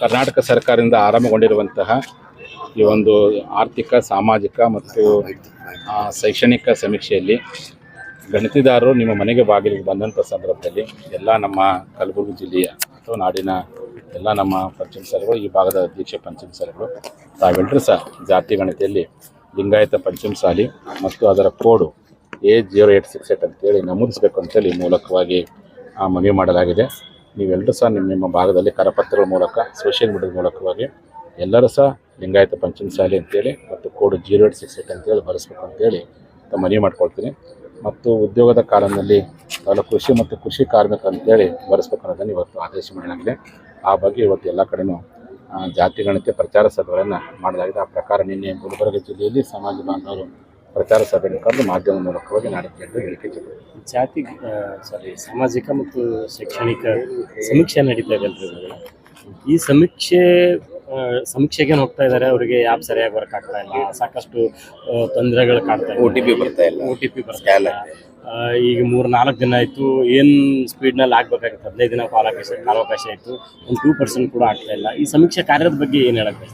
ಕರ್ನಾಟಕ ಸರ್ಕಾರದಿಂದ ಆರಂಭಗೊಂಡಿರುವಂತಹ ಈ ಒಂದು ಆರ್ಥಿಕ, ಸಾಮಾಜಿಕ ಮತ್ತು ಶೈಕ್ಷಣಿಕ ಸಮೀಕ್ಷೆಯಲ್ಲಿ ಗಣಿತಿದಾರರು ನಿಮ್ಮ ಮನೆಗೆ ಬಾಗಿಲಿಗೆ ಬಂದಂಥ ಸಂದರ್ಭದಲ್ಲಿ ಎಲ್ಲ ನಮ್ಮ ಕಲಬುರಗಿ ಜಿಲ್ಲೆಯ ಅಥವಾ ನಾಡಿನ ಎಲ್ಲ ನಮ್ಮ ಪಂಚಮಸಾಲಿಗಳು ಈ ಭಾಗದ ಅಧ್ಯಕ್ಷ ಸರ್ಗಳು ತಾವೆಲ್ಲರೂ ಸಹ ಜಾತಿ ಗಣತಿಯಲ್ಲಿ ಲಿಂಗಾಯತ ಪಂಚಮಸಾಲಿ ಮತ್ತು ಅದರ code A zero eight six eight ಅಂತೇಳಿ ನಮೂದಿಸಬೇಕು ಅಂತೇಳಿ ಮೂಲಕವಾಗಿ ಮನವಿ ಮಾಡಲಾಗಿದೆ. ನೀವೆಲ್ಲರೂ ಸಹ ನಿಮ್ಮ ನಿಮ್ಮ ಭಾಗದಲ್ಲಿ ಕರಪತ್ರಗಳ ಮೂಲಕ ಸೋಷಿಯಲ್ ಮೀಡಿಯಾದ ಮೂಲಕವಾಗಿ ಎಲ್ಲರೂ ಸಹ ಲಿಂಗಾಯತ ಪಂಚಮಸಾಲಿ ಅಂತೇಳಿ ಮತ್ತು code zero eight six eight ಅಂತೇಳಿ ಬರೆಸ್ಬೇಕು ಅಂತೇಳಿ ಮನವಿ ಮಾಡ್ಕೊಳ್ತೀನಿ. ಮತ್ತು ಉದ್ಯೋಗದ ಕಾಲದಲ್ಲಿ ತಾಲೂಕು ಕೃಷಿ ಮತ್ತು ಕೃಷಿ ಕಾರ್ಮಿಕ ಅಂತೇಳಿ ಬರೆಸ್ಬೇಕು ಅನ್ನೋದನ್ನು ಇವತ್ತು ಆದೇಶ ಮಾಡಲಾಗಿದೆ. ಆ ಬಗ್ಗೆ ಇವತ್ತು ಎಲ್ಲ ಕಡೆಯೂ ಜಾತಿ ಗಣತಿ ಪ್ರಚಾರ ಸಭೆಗಳನ್ನು ಮಾಡಲಾಗಿದೆ. ಆ ಪ್ರಕಾರ ನಿನ್ನೆ ಗುಲ್ಬರ್ಗ ಜಿಲ್ಲೆಯಲ್ಲಿ ಸಮಾಜ ಬಾಂಧವರು ಪ್ರಚಾರ ಸಭೆಯನ್ನು ಕರೆದು ಮಾಧ್ಯಮ ಮೂಲಕವಾಗಿ ನಾಡಿದ್ದು ಹೇಳಿಕೆ. ಜಾತಿ ಸಾರಿ ಸಾಮಾಜಿಕ ಮತ್ತು ಶೈಕ್ಷಣಿಕ ಸಮೀಕ್ಷೆ ನಡೀತಾ ಇದೆ ಅಲ್ರಿ ಈ ಸಮೀಕ್ಷೆ ಸಮೀಕ್ಷೆಗೆ ಹೋಗ್ತಾ ಇದ್ದಾರೆ ಅವರಿಗೆ ಆ್ಯಪ್ ಸರಿಯಾಗಿ ವರ್ಕ್ ಆಗ್ತಾ ಇಲ್ಲ. ಸಾಕಷ್ಟು ತೊಂದರೆಗಳು ತೊಂದರೆಗಳು ಕಾಡ್ತಾ ಓ ಟಿ ಪಿ ಬರ್ತಾ ಇಲ್ಲ. ಓ ಟಿ ಪಿ ಬರ್ತಾ ಇಲ್ಲ. ಈಗ ಮೂರು ನಾಲ್ಕು ದಿನ ಆಯಿತು. ಏನು ಸ್ಪೀಡ್ನಲ್ಲಿ ಆಗಬೇಕಾಗಿತ್ತು? ಹದಿನೈದು ದಿನ ಕಾಲಾವಕಾಶ ಕಾಲಾವಕಾಶ ಆಯಿತು ಒಂದು ಟೂ ಪರ್ಸೆಂಟ್ ಕೂಡ ಆಗ್ತಾ ಇಲ್ಲ. ಈ ಸಮೀಕ್ಷೆ ಕಾರ್ಯದ ಬಗ್ಗೆ ಏನು ಹೇಳಕ್ಕೆ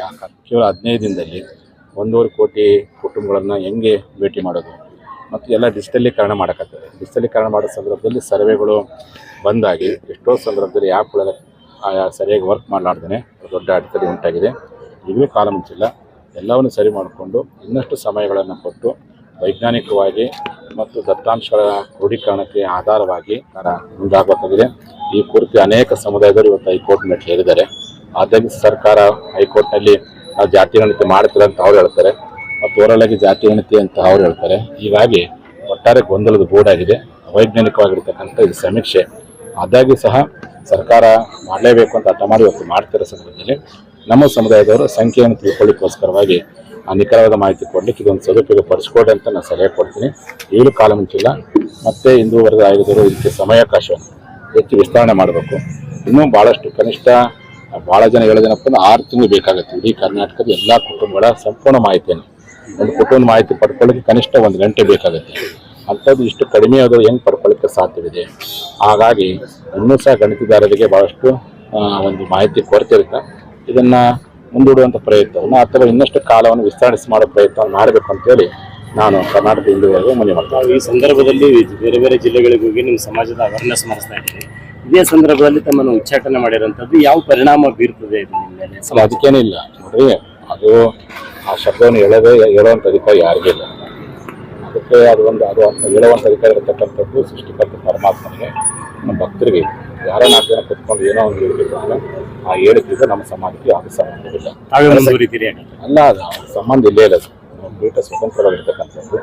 ಯಾಕೆ? ಕೇವಲ ಹದಿನೈದು ದಿನದಲ್ಲಿ. ಒಂದೂವರೆ ಕೋಟಿ ಕುಟುಂಬಗಳನ್ನು ಹೆಂಗೆ ಭೇಟಿ ಮಾಡೋದು? ಮತ್ತು ಎಲ್ಲ ಡಿಜಿಟಲೀಕರಣ ಮಾಡೋಕ್ಕಾಗ್ತದೆ. ಡಿಜಿಟಲೀಕರಣ ಮಾಡೋ ಸಂದರ್ಭದಲ್ಲಿ ಸರ್ವೆಗಳು ಬಂದಾಗಿ ಎಷ್ಟೋ ಸಂದರ್ಭದಲ್ಲಿ ಆ್ಯಪ್ಗಳೆಲ್ಲ ಆಯಾ ಸರಿಯಾಗಿ ವರ್ಕ್ ಮಾಡಲಾರ್ದೇ ದೊಡ್ಡ ಅಡೆತಡೆ ಉಂಟಾಗಿದೆ. ಈಗಲೂ ಕಾಲ ಮುಂಚಿಲ್ಲ ಎಲ್ಲವನ್ನು ಸರಿ ಮಾಡಿಕೊಂಡು ಇನ್ನಷ್ಟು ಸಮಯಗಳನ್ನು ಕೊಟ್ಟು ವೈಜ್ಞಾನಿಕವಾಗಿ ಮತ್ತು ದತ್ತಾಂಶಗಳ ಕ್ರೋಢೀಕರಣಕ್ಕೆ ಆಧಾರವಾಗಿ ಕರ ಮುಂದಾಗಬೇಕಾಗಿದೆ. ಈ ಕುರಿತು ಅನೇಕ ಸಮುದಾಯದವರು ಇವತ್ತು ಹೈಕೋರ್ಟ್ ಹೇಳಿದ್ದಾರೆ. ಆದಾಗಿ ಸರ್ಕಾರ ಹೈಕೋರ್ಟ್ನಲ್ಲಿ ನಾವು ಜಾತಿ ಗಣತಿ ಮಾಡ್ತೀರ ಅಂತ ಅವ್ರು ಹೇಳ್ತಾರೆ. ಮತ್ತು ಓರಲಾಗಿ ಜಾತಿ ಗಣತಿ ಅಂತ ಅವ್ರು ಹೇಳ್ತಾರೆ. ಹೀಗಾಗಿ ಒಟ್ಟಾರೆ ಗೊಂದಲದ ಬೋರ್ಡಾಗಿದೆ ವೈಜ್ಞಾನಿಕವಾಗಿರ್ತಕ್ಕಂಥ ಇದು ಸಮೀಕ್ಷೆ. ಆದಾಗ್ಯೂ ಸಹ ಸರ್ಕಾರ ಮಾಡಲೇಬೇಕು ಅಂತ ಹಠ ಮಾಡಿ ಇವತ್ತು ಮಾಡ್ತಿರೋ ಸಂದರ್ಭದಲ್ಲಿ ನಮ್ಮ ಸಮುದಾಯದವರು ಸಂಖ್ಯೆಯನ್ನು ತಿಳ್ಕೊಳ್ಳಿಕ್ಕೋಸ್ಕರವಾಗಿ ಆ ನಿಖರವಾದ ಮಾಹಿತಿ ಕೊಡ್ಲಿಕ್ಕೆ ಇದೊಂದು ಸದುಪಯೋಗ ಪಡಿಸ್ಕೊಡಿ ಅಂತ ನಾನು ಸಲಹೆ ಕೊಡ್ತೀನಿ. ಈಗಲೂ ಕಾಲ ಮುಂಚಿಲ್ಲ. ಮತ್ತೆ ಹಿಂದೂ ಆಯೋಗದವರು ಇದಕ್ಕೆ ಸಮಯಾವಕಾಶವನ್ನು ಹೆಚ್ಚು ವಿಸ್ತರಣೆ ಮಾಡಬೇಕು. ಇನ್ನೂ ಭಾಳಷ್ಟು ಕನಿಷ್ಠ ಭಾಳ ಜನ ಹೇಳೋದೇನಪ್ಪ ಅಂದ್ರೆ ಆರು ತಿಂಗಳು ಬೇಕಾಗುತ್ತೆ. ಇಡೀ ಕರ್ನಾಟಕದ ಎಲ್ಲ ಕುಟುಂಬಗಳ ಸಂಪೂರ್ಣ ಮಾಹಿತಿಯನ್ನು. ಒಂದು ಕುಟುಂಬದ ಮಾಹಿತಿ ಪಡ್ಕೊಳ್ಳಿಕ್ಕೆ ಕನಿಷ್ಠ ಒಂದು ಗಂಟೆ ಬೇಕಾಗುತ್ತೆ. ಅಂಥದ್ದು ಇಷ್ಟು ಕಡಿಮೆ ಆದರೂ ಹೆಂಗೆ ಪಡ್ಕೊಳ್ಳಿಕ್ಕೆ ಸಾಧ್ಯವಿದೆ ಹಾಗಾಗಿ ಇನ್ನೂ ಸಹ ಗಣಿತದಾರರಿಗೆ ಭಾಳಷ್ಟು ಒಂದು ಮಾಹಿತಿ ಕೊರತೆ ಇರುತ್ತೆ. ಇದನ್ನು ಮುಂದೂಡುವಂಥ ಪ್ರಯತ್ನವನ್ನು ಅಥವಾ ಇನ್ನಷ್ಟು ಕಾಲವನ್ನು ವಿಸ್ತರಿಸಿ ಮಾಡೋ ಪ್ರಯತ್ನವನ್ನು ಮಾಡಬೇಕು ಅಂತೇಳಿ ನಾನು ಕರ್ನಾಟಕ ಹಿಂದೂವರೆಗೂ ಮನವಿ ಮಾಡ್ತೀನಿ. ಈ ಸಂದರ್ಭದಲ್ಲಿ ಬೇರೆ ಬೇರೆ ಜಿಲ್ಲೆಗಳಿಗೆ ಹೋಗಿ ನಿಮ್ಮ ಸಮಾಜದ ಅವೇರ್ನೆಸ್ ಮಾಡಿಸ್ತಾ ಇದ್ದೀವಿ ಇದೇ ಸಂದರ್ಭದಲ್ಲಿ ತಮ್ಮನ್ನು ಉಚ್ಚಾಟನೆ ಮಾಡಿರೋಂಥದ್ದು ಯಾವ ಪರಿಣಾಮ ಬೀರ್ತದೆ ಇದು ನಿಮ್ಮ ಮೇಲೆ? ಅಲ್ಲ ಅದಕ್ಕೇನೂ ಇಲ್ಲ. ನೋಡ್ರಿ ಅದು ಆ ಶಬ್ದವನ್ನು ಹೇಳದೆ ಹೇಳುವಂಥ ಅಧಿಕಾರ ಯಾರಿಗೂ ಇಲ್ಲ. ಅದಕ್ಕೆ ಅದು ಒಂದು ಅದು ಅಂತ ಹೇಳುವಂಥ ಅಧಿಕಾರ ಇರತಕ್ಕಂಥದ್ದು ಸೃಷ್ಟಿಕರ್ತ ಪರಮಾತ್ಮನಿಗೆ ನಮ್ಮ ಭಕ್ತರಿಗೆ. ಯಾರೋ ನಾಲ್ಕು ಜನ ಕುತ್ಕೊಂಡು ಏನೋ ಒಂದು ಹೇಳಿದ್ರೆ ಆ ಹೇಳಿದ್ರಿಂದ ನಮ್ಮ ಸಮಾಜಕ್ಕೆ ಯಾವುದೇ ಸಂಬಂಧವಿಲ್ಲ. ಅಲ್ಲ ಅದು ಸಂಬಂಧ ಇಲ್ಲೇ ಇಲ್ಲ. ಅದು ನಮ್ಮ ಪೀಠ ಸ್ವತಂತ್ರವಾಗಿರ್ತಕ್ಕಂಥದ್ದು.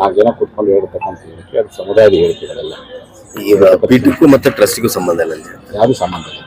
ನಾಲ್ಕು ಜನ ಕುತ್ಕೊಂಡು ಹೇಳಿರ್ತಕ್ಕಂಥ ಹೇಳಿಕೆ ಅದು ಸಮುದಾಯದ ಹೇಳಿಕೆಗಳೆಲ್ಲ. ಈಗ ಪೀಠಕ್ಕೂ ಮತ್ತೆ ಟ್ರಸ್ಟಿಗೂ ಸಂಬಂಧ ಇಲ್ಲ ಯಾರು ಸಂಬಂಧ ಇಲ್ಲ.